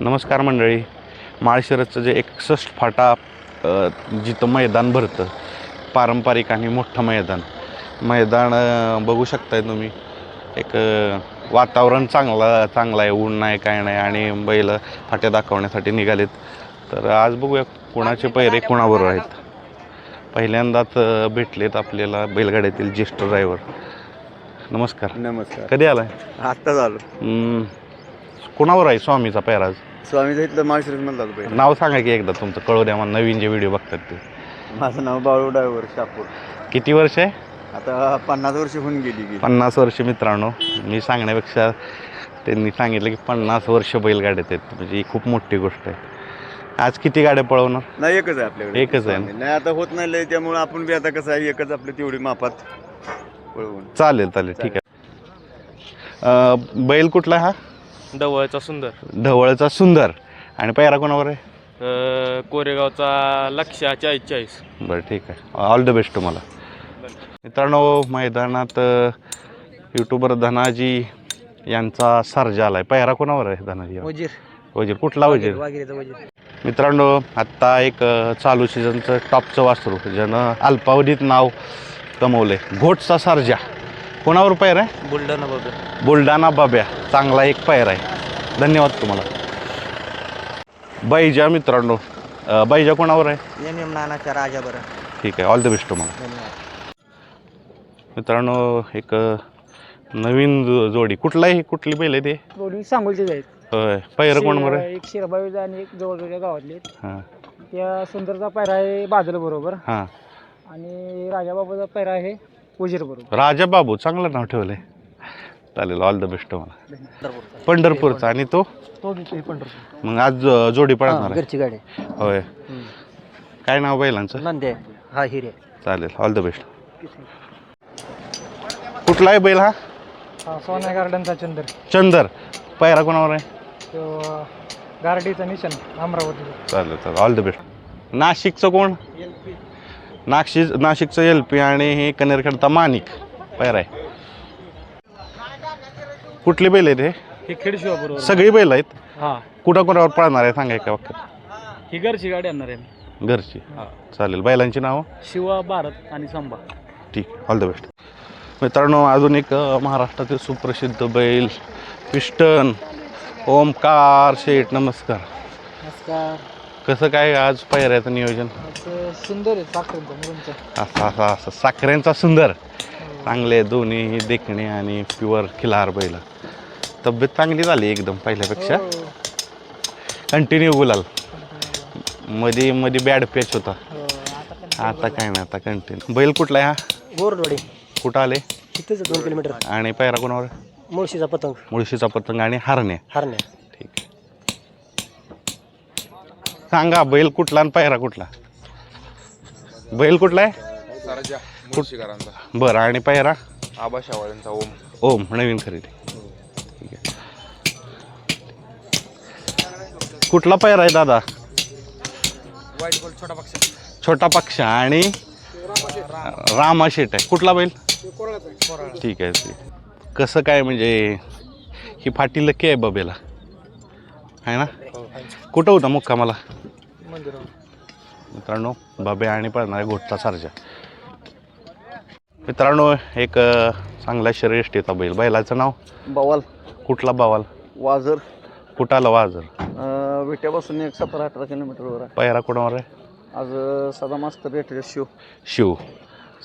नमस्कार मंडळी. माळशिरसचं जे एकसष्ट फाटा जिथं मैदान भरतं पारंपरिक आणि मोठं मैदान. मैदान बघू शकताय तुम्ही. एक वातावरण चांगला चांगलं आहे ऊन नाही काय नाही आणि बैल फाट्या दाखवण्यासाठी निघालेत. तर आज बघूया कोणाचे पैरे कोणाबरोबर आहेत. पहिल्यांदाच भेटलेत आपल्याला बैलगाड्यातील ज्येष्ठ ड्रायव्हर. नमस्कार. नमस्कार. कधी आलाय? आत्ता झालो हम्म, कोणावर आहे स्वामीचा पैराज? स्वामीचं इथलं माळशिरस म्हणला पहिले नाव सांगा की एकदा तुमचं कळू द्या मला नवीन जे व्हिडिओ बघतात ते. माझं नाव बाळू ड्रायव्हर शापूर. किती वर्ष आहे? आता पन्नास वर्ष होऊन गेली की. पन्नास वर्ष मित्रांनो मी सांगण्यापेक्षा त्यांनी सांगितलं की पन्नास वर्ष बैलगाड्यात आहेत. म्हणजे ही खूप मोठी गोष्ट आहे. आज किती गाड्या पळवणार? नाही एकच आहे आपल्याकडे. एकच आहे ना? स्वामी. नाही आता होत नाही लय त्यामुळे आपण बी आता कसं आहे एकच आपली तेवढी मापात पळवून. चालेल चालेल. ठीक आहे. अं, बैल कुठला हा? डवळचा सुंदर. ढवळचा सुंदर. आणि पैरा कोणावर आहे? अ, कोरेगावचा लक्ष्या चाळीस चाळीस बरं ठीक आहे. ऑल द बेस्ट तुम्हाला. मित्रांनो मैदानात यूट्यूबर धनाजी यांचा सर्जा आलाय. पैरा कोणावर आहे धनाजी? वजीर. वजीर. कुठला वजीर? वागिरीचा वजीर. मित्रांनो आत्ता एक अ, चालू सीझनचं टॉपचं वासरू. ज्यानं अल्पावधीत नाव कमवले घोटचा सर्जा. कोणावर पैर आहे? बुलढाणा बाबा बुलढाणा बाब्या. चांगला एक पैर आहे. धन्यवाद तुम्हाला. बैजा मित्रांनो अ, बैजा कोणावर आहे? एम एम नानाच्या राजा बरं. ठीक आहे. ऑल द बेस्ट तुम्हाला. धन्यवाद. मित्रांनो एक अ, नवीन जो- जोडी. कुठलाही कुठली बैल आहे ते? दोन्ही सांगोलचेच आहेत. होय. पैर कोण बरं? एक शिरबावीचा आणि एक जवळजवळच्या गावातले. हां. त्या सुंदरचा पैरा आहे बादल बरोबर. हां. आणि राजाबाबाचा पैरा आहे उजीर बरोबर. राजा बाबू चांगलं नाव ठेवलंय. चालेल ऑल द बेस्ट तुम्हाला. पंढरपूरचा. आणि तो? पंढरपूर. मग आज जोडी पळणार आहे. घरची गाडी. होय. काय नाव बैलांचं? नंदे. हा हिरे. चालेल ऑल द बेस्ट कुठला आहे बैल हा? हा सोन्या गार्डनचा चंदर. चंदर. पैरा कोणावर आहे? तो गार्डीचा निशाण अमरावतीचा. चालेल चालेल ऑल द बेस्ट नाशिकचं कोण? नाशिक नाशिकचं एल पी आणि हे कनेरखेडचा माणिक. पैरा आहे. कुठली बैल आहेत हे? हे खेडशिवा बरोबर. सगळी बैल आहेत? हा. कुठं कोणावर पळणार आहे? सांगा एका वाक्यात. ही घरची गाडी आणणार आहे घरची. चालेल. बैलांची नावं? शिवा भारत आणि संभा. ठीक. ऑल द बेस्ट मित्रांनो अजून एक अ, महाराष्ट्रातील सुप्रसिद्ध बैल पिस्टन ओमकार शेठ. नमस्कार. नमस्कार. कसं काय आज पायऱ्याचं नियोजन? सुंदर आहे साखरेचा मुलांचा असं असं असं. साखऱ्यांचा सुंदर. चांगले दोन्ही देखणे आणि प्युअर खिलार बैल. तब्येत चांगली झाली एकदम पहिल्यापेक्षा. कंटिन्यू गुलाल. मध्ये मध्ये बॅड पॅच होता. आता काय नाही आता कंटिन्यू बैल कुठला आहे हा? कुठं आले? तिथेच दोन किलोमीटर. आणि पैरा कोणावर? मुळशीचा पतंग. मुळशीचा पतंग आणि हरणे हरण्या ठीक आहे सांगा बैल कुठला आणि पायरा कुठला? बैल कुठला आहे? बरं आणि पायरा? आबा शावाळ्यांचा ओम. ओम नवीन खरेदी. ठीक आहे. कुठला पायरा आहे दादा? छोटा पक्ष. आणि रामा शेट आहे. कुठला बैल? ठीक आहे ठीक कसं काय म्हणजे ही फाटी लकी आहे बबेला. आहे ना? कुठं होता मुक्कामाला? मित्रांनो बाबे आणि पळणारे घोटचा सारजा. मित्रांनो एक चांगला श्रेष्ठीचा बैल. बैलाचं नाव? बवाल. कुठला बावाल? वाजर कुठं आलं वाजर अं, विट्यापासून एक सतरा अठरा किलोमीटरवर आहे. पैरा कोणावर आहे? आज अं, सदा मास्तर रेट शिव. शिव.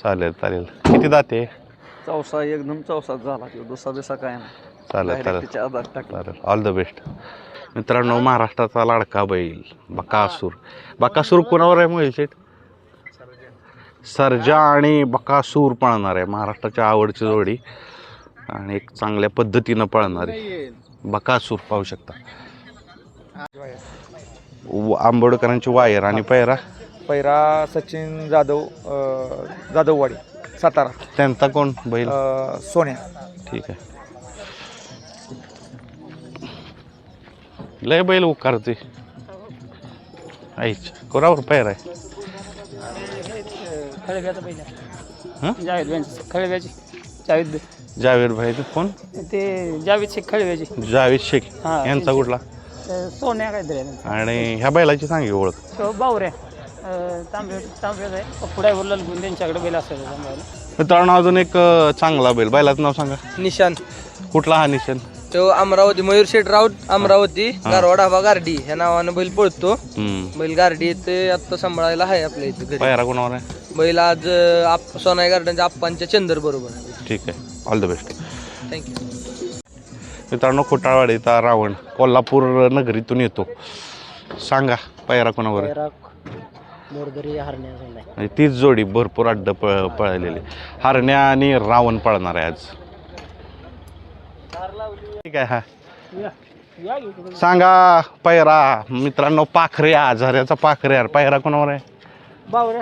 चालेल चालेल. किती दाते चौसा एकदम चौसाच झाला. किंवा दुसरा बिसा काय नाही. चालेल चालेल. आधार टाकला. चालेल. ऑल द बेस्ट मित्रांनो महाराष्ट्राचा लाडका बैल बकासूर. बकासूर कोणावर आहे मोहिल शेठ? सर्जा आणि बकासूर पळणार आहे महाराष्ट्राच्या आवडची जोडी. आणि एक चांगल्या पद्धतीनं पळणारी बकासूर पाहू शकता. आंबोडकरांची वायर आणि पैरा? पैरा सचिन जाधव जाधववाडी सातारा. त्यांचा कोण बैल? सोन्या. ठीक आहे. लय बैल उकारते. आईच कोणावर पैर आहे. हं? जावेद जावेद भाई कोण ते जावेद शेख खळव्याची जावेद शेख. हा, यांचा. कुठला? सोन्या काहीतरी. आणि ह्या बैलाची सांगी ओळख. बावऱ्या तांबे आहे पुढ्यावर ललगून त्यांच्याकडे बैल असायचा मित्रांनो अजून एक चांगला बैल. बैलाचं नाव सांगा. निशान. कुठला हा निशान? तो अमरावती मयूर शेठ राऊत अमरावती गारवा डाबा गार्डी ह्या नावानं बैल पळतो. हम्म. बैल गार्डी ते आत्ता सांभाळायला आहे आपल्या इथे घरी. पायरा कोणावर आहे? बैल आज अं, आप सोनाई गार्डनच्या आप्पांच्या चंदर बरोबर आहे. ठीक आहे. ऑल द बेस्ट थँक्यू मित्रांनो खोटाळवाडीचा रावण कोल्हापूर नगरीतून येतो. सांगा पायरा कोणावर आहे? पैरा मोरदरी हरण्या सोन्या म्हणजे तीच जोडी भरपूर अड्ड पळ पळलेली. हरण्या आणि रावण पळणार आहे आज. ठीक आहे हा. सांगा पायरा मित्रांनो पाखरे आजाऱ्याचा पाखरे यार. पायरा कोणावर आहे? बावऱ्या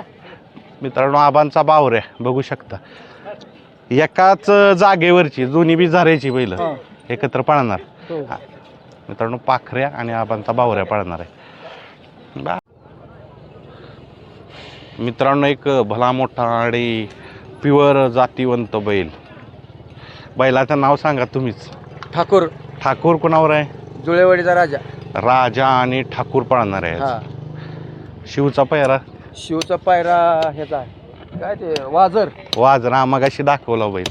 मित्रांनो आबांचा बावऱ्या बघू शकता. एकाच जागेवरची दोन्ही बी झाऱ्याची बैल एकत्र पळणार. हो. मित्रांनो पाखऱ्या आणि आबांचा बावऱ्या पळणार आहे. बा. मित्रांनो एक भला मोठा आणि प्युअर जातीवंत बैल. बैलाचं नाव सांगा तुम्हीच. ठाकूर. ठाकूर कोणावर आहे? जुळेवाडीचा राजा. राजा आणि ठाकूर पळणार आहे हा. शिवचा पैरा शिवचा पायरा ह्याचा आहे. काय ते वाजर. वाज रामागाशी दाखवला बैल.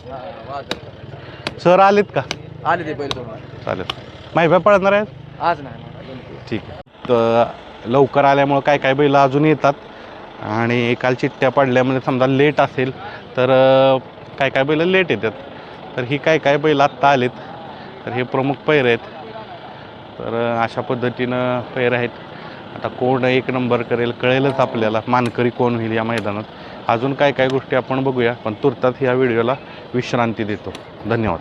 वाजर. सर आलेत का? आले ते बैल बरोबर चालेल. माहिती पळणार आहेत? आज नाही ठीक आहे. तर लवकर आल्यामुळं काय काय बैल अजून येतात. आणि काल चिठ्ठ्या पडल्यामध्ये समजा लेट असेल तर अं, काय काय बैल लेट येतात? तर ही काय काय बैल आत्ता आलेत. तर हे प्रमुख पैर आहेत. तर अशा पद्धतीनं पैर आहेत. आता कोण एक नंबर करेल कळेलच आपल्याला मानकरी कोण होईल या मैदानात. अजून काय काय गोष्टी आपण बघूया पण तुर्तात ह्या व्हिडिओला विश्रांती देतो. धन्यवाद.